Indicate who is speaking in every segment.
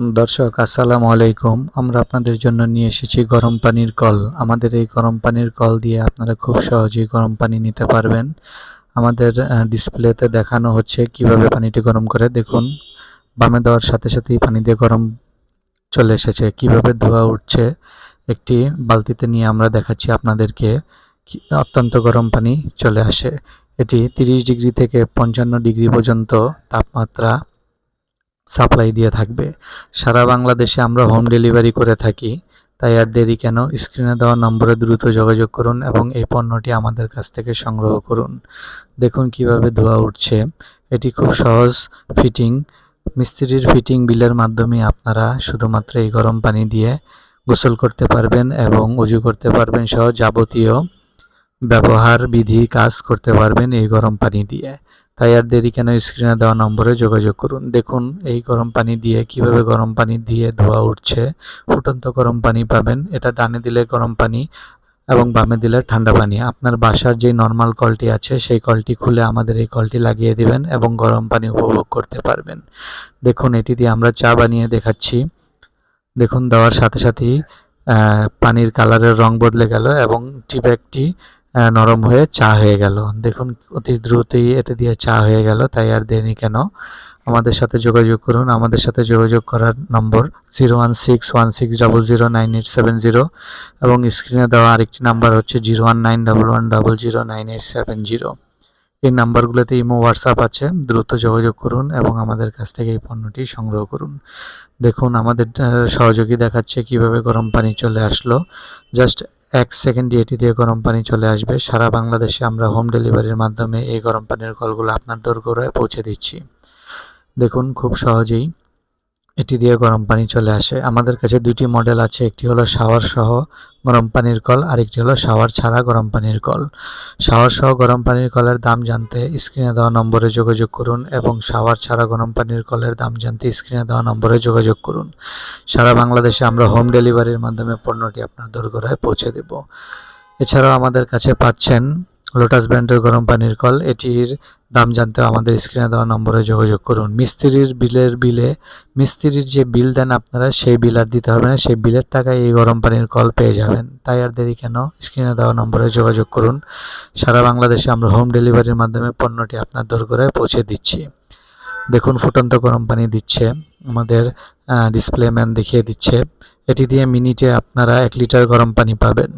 Speaker 1: দর্শক, আসসালামু আলাইকুম। আমরা আপনাদের জন্য নিয়ে এসেছি গরম পানির কল। আমাদের এই গরম পানির কল দিয়ে আপনারা খুব সহজেই গরম পানি নিতে পারবেন। আমাদের ডিসপ্লেতে দেখানো হচ্ছে কীভাবে পানিটি গরম করে। দেখুন, বামে দেওয়ার সাথে সাথেই পানি দিয়ে গরম চলে এসেছে। কীভাবে ধোয়া উঠছে একটি বালতিতে নিয়ে আমরা দেখাচ্ছি আপনাদেরকে। অত্যন্ত গরম পানি চলে আসে। এটি তিরিশ ডিগ্রি থেকে পঞ্চান্ন ডিগ্রি পর্যন্ত তাপমাত্রা সাপ্লাই দিয়ে থাকবে। সারা বাংলাদেশে আমরা হোম ডেলিভারি করে থাকি, তাই আর দেরি কেন? স্ক্রিনে দেওয়া নম্বরে দ্রুত যোগাযোগ করুন এবং এই পণ্যটি আমাদের কাছ থেকে সংগ্রহ করুন। দেখুন কীভাবে ধোয়া উঠছে। এটি খুব সহজ ফিটিং। মিস্ত্রির ফিটিং বিলের মাধ্যমে আপনারা শুধুমাত্র এই গরম পানি দিয়ে গোসল করতে পারবেন এবং উজু করতে পারবেন সহ যাবতীয় ব্যবহার বিধি কাজ করতে পারবেন এই গরম পানি দিয়ে। তাই আর দেরি কেন? স্ক্রিনে দেওয়া নম্বরে যোগাযোগ করুন। দেখুন এই গরম পানি দিয়ে কীভাবে গরম পানি দিয়ে ধোয়া উঠছে। ফুটন্ত গরম পানি পাবেন। এটা ডানে দিলে গরম পানি এবং বামে দিলে ঠান্ডা পানি। আপনার বাসার যে নর্মাল কলটি আছে সেই কলটি খুলে আমাদের এই কলটি লাগিয়ে দিবেন এবং গরম পানি উপভোগ করতে পারবেন। দেখুন এটি দিয়ে আমরা চা বানিয়ে দেখাচ্ছি। দেখুন দেওয়ার সাথে সাথেই পানির কালারের রং বদলে গেল এবং টি ব্যাগটি আহ, নরম হয়ে চা হয়ে গেল। দেখুন, অতি দ্রুতই এটা দিয়ে চা হয়ে গেল, তাই আর দেরি কেন? আমাদের সাথে যোগাযোগ করুন। আমাদের সাথে যোগাযোগ করার নম্বর zero one six one six double zero nine eight seven zero এবং স্ক্রিনে দেওয়া আরেকটি নাম্বার হচ্ছে zero one nine double one double zero nine eight seven zero. এই নাম্বারগুলোতে ইমো, হোয়াটসঅ্যাপ আছে। দ্রুত যোগাযোগ করুন এবং আমাদের কাছ থেকে এই পণ্যটি সংগ্রহ করুন। দেখুন, আমাদের সহযোগী দেখাচ্ছে কীভাবে গরম পানি চলে আসলো। জাস্ট এক সেকেন্ডে এটি দিয়ে গরম পানি চলে আসবে। সারা বাংলাদেশে আমরা হোম ডেলিভারির মাধ্যমে এই গরম পানির কলগুলো আপনার দোরগোড়ায় পৌঁছে দিচ্ছি। দেখুন, খুব সহজেই এটি দিয়ে গরম পানি চলে আসে। আমাদের কাছে দুটি মডেল আছে, একটি হলো শাওয়ার সহ গরম পানির কল, আরেকটি হলো শাওয়ার ছাড়া গরম পানির কল। শাওয়ার সহ গরম পানির কলের দাম জানতে স্ক্রিনে দেওয়া নম্বরে যোগাযোগ করুন এবং শাওয়ার ছাড়া গরম পানির কলের দাম জানতে স্ক্রিনে দেওয়া নম্বরে যোগাযোগ করুন। সারা বাংলাদেশে আমরা হোম ডেলিভারির মাধ্যমে পণ্যটি আপনার দোরগোড়ায় পৌঁছে দেব। এছাড়াও আমাদের কাছে পাচ্ছেন লোটাস ব্র্যান্ডের গরম পানির কল, এটির দাম জানতে আমাদের স্ক্রিনে দেওয়া নম্বরে যোগাযোগ করুন। মিস্ত্রির বিলের বিলে, মিস্ত্রির যে বিল দেন আপনারা, সেই বিল আর দিতে হবে না, সেই বিলের টাকায় এই গরম পানির কল পেয়ে যাবেন। তাই আর দেরি কেন? স্ক্রিনে দেওয়া নম্বরে যোগাযোগ করুন। সারা বাংলাদেশে আমরা হোম ডেলিভারির মাধ্যমে পণ্যটি আপনার দোরগোড়ায় পৌঁছে দিচ্ছি। দেখুন, ফুটন্ত গরম পানি দিচ্ছে, আমাদের ডিসপ্লে ম্যান দেখিয়ে দিচ্ছে। এটি দিয়ে মিনিটে আপনারা এক লিটার গরম পানি পাবেন।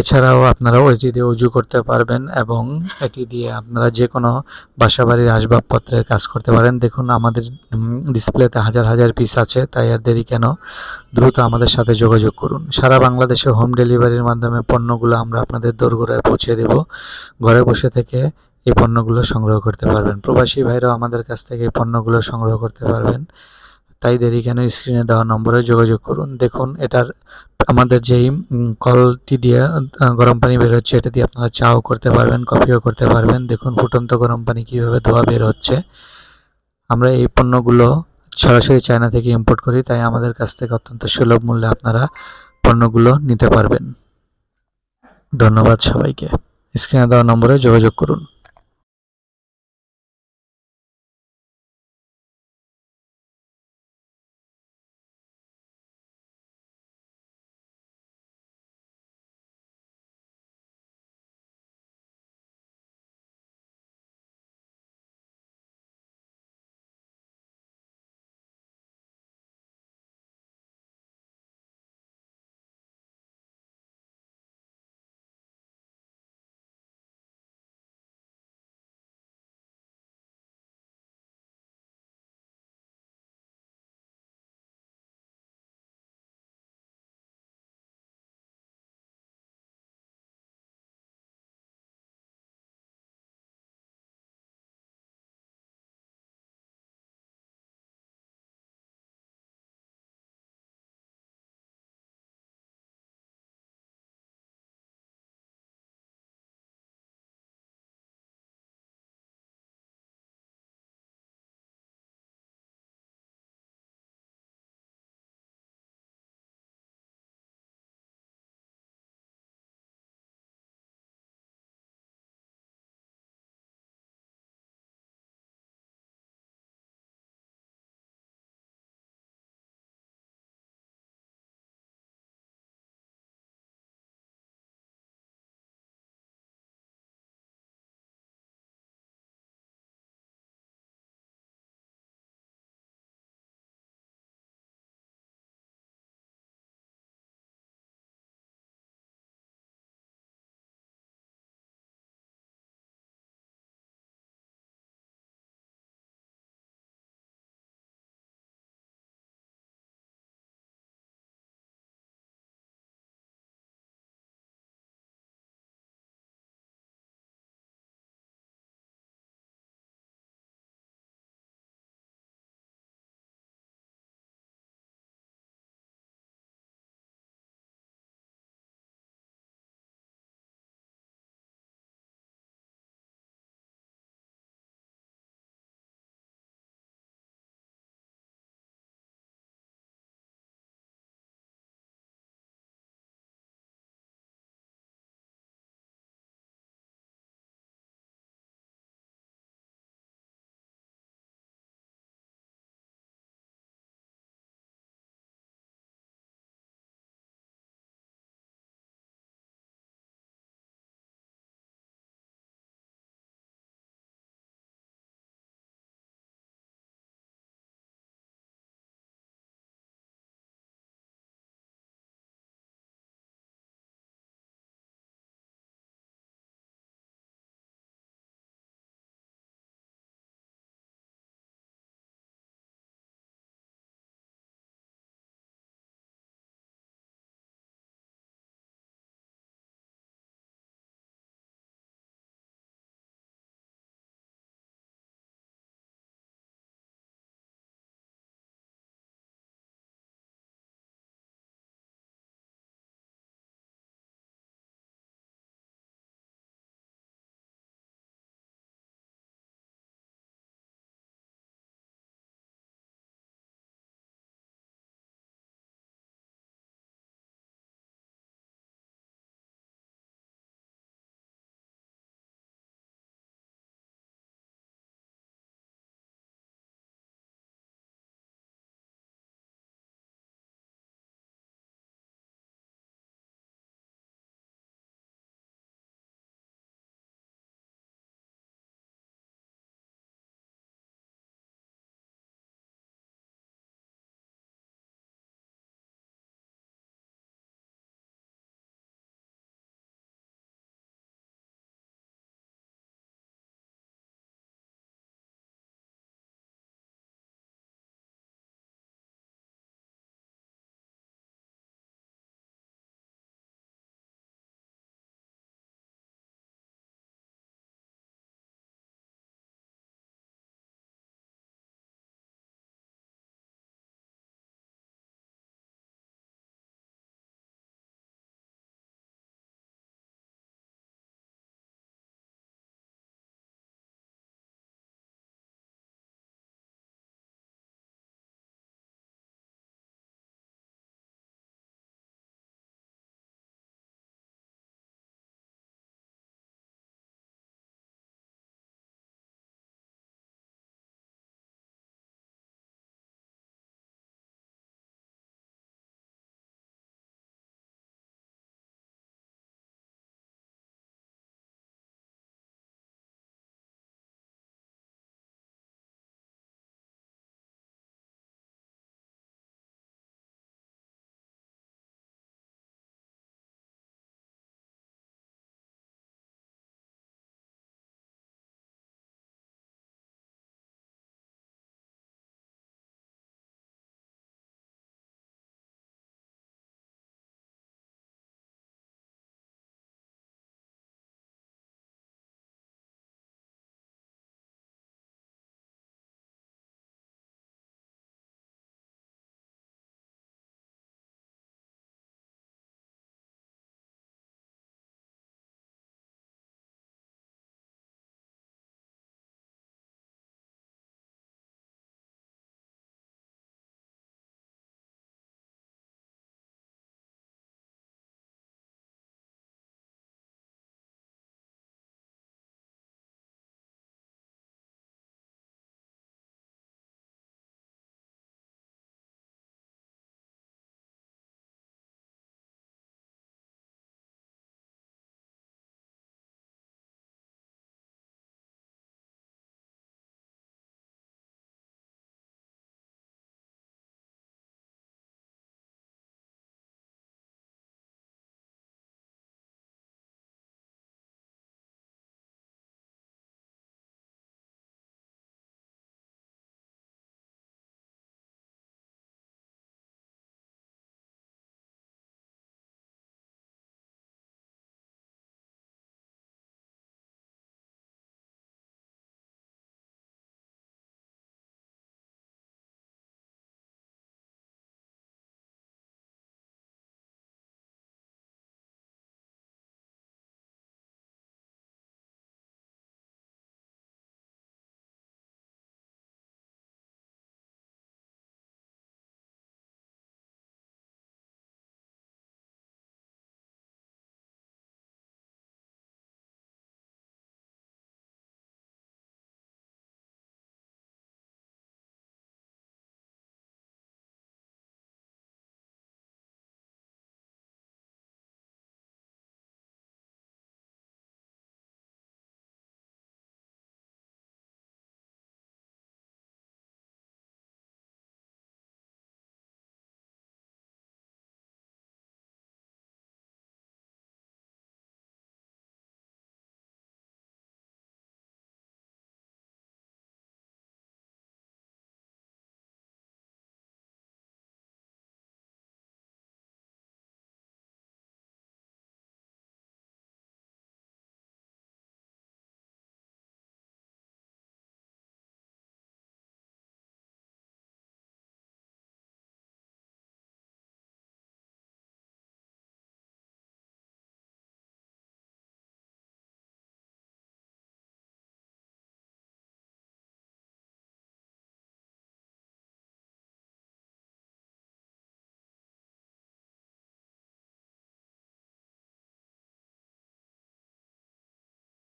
Speaker 1: এছাড়াও আপনারা ওইটি দিয়ে উজু করতে পারবেন এবং এটি দিয়ে আপনারা যে কোনো বাসাবাড়ির আসবাবপত্রের কাজ করতে পারেন। দেখুন, আমাদের ডিসপ্লেতে হাজার হাজার পিস আছে, তাই আর দেরি কেন? দ্রুত আমাদের সাথে যোগাযোগ করুন। সারা বাংলাদেশে হোম ডেলিভারির মাধ্যমে পণ্যগুলো আমরা আপনাদের দোরগোড়ায় পৌঁছে দেব। ঘরে বসে থেকে এই পণ্যগুলো সংগ্রহ করতে পারবেন। প্রবাসী ভাইরাও আমাদের কাছ থেকে এই পণ্যগুলো সংগ্রহ করতে পারবেন। তাই কেন? স্ক্রিনে দেওয়া নম্বরে যোগাযোগ করুন। দেখুন, এটার আমাদের যেই কলটি দিয়ে গরম পানি বের হচ্ছে, এটা দিয়ে আপনারা চাও করতে পারবেন, কফিও করতে পারবেন। দেখুন, ফুটন্ত গরম পানি কীভাবে ধোয়া বের হচ্ছে। আমরা এই পণ্যগুলো সরাসরি চায়না থেকে ইম্পোর্ট করি, তাই আমাদের কাছ থেকে অত্যন্ত সুলভ মূল্যে আপনারা পণ্যগুলো নিতে পারবেন। ধন্যবাদ সবাইকে। স্ক্রিনে দেওয়া নম্বরে যোগাযোগ করুন।